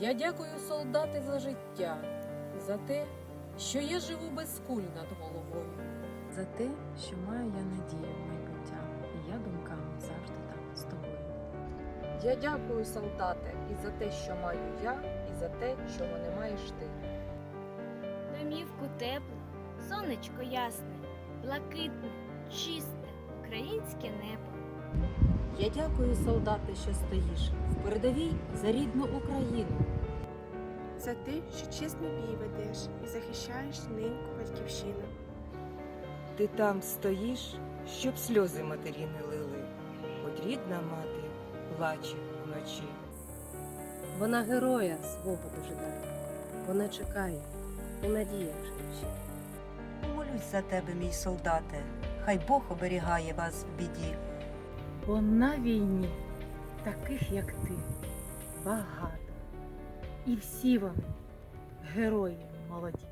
Я дякую солдати за життя, за те, що я живу без куль над головою. За те, що маю я надію в майбуття, і я думками завжди там з тобою. Я дякую, солдате, і за те, що маю я, і за те, чого не маєш ти. Домівку теплу, сонечко ясне, блакитне, чисте, українське небо. Я дякую, солдати, що стоїш в передовій за рідну Україну. за те, що чесний бій ведеш і захищаєш неньку батьківщину. Ти там стоїш, щоб сльози матері не лили, хоч рідна мати плаче вночі. Вона героя свободу ждає, вона чекає, і надія в. Молюсь за тебе, мій солдате, хай Бог оберігає вас в біді. Бо на війні таких, як ти, багато. І всі вони герої молоді.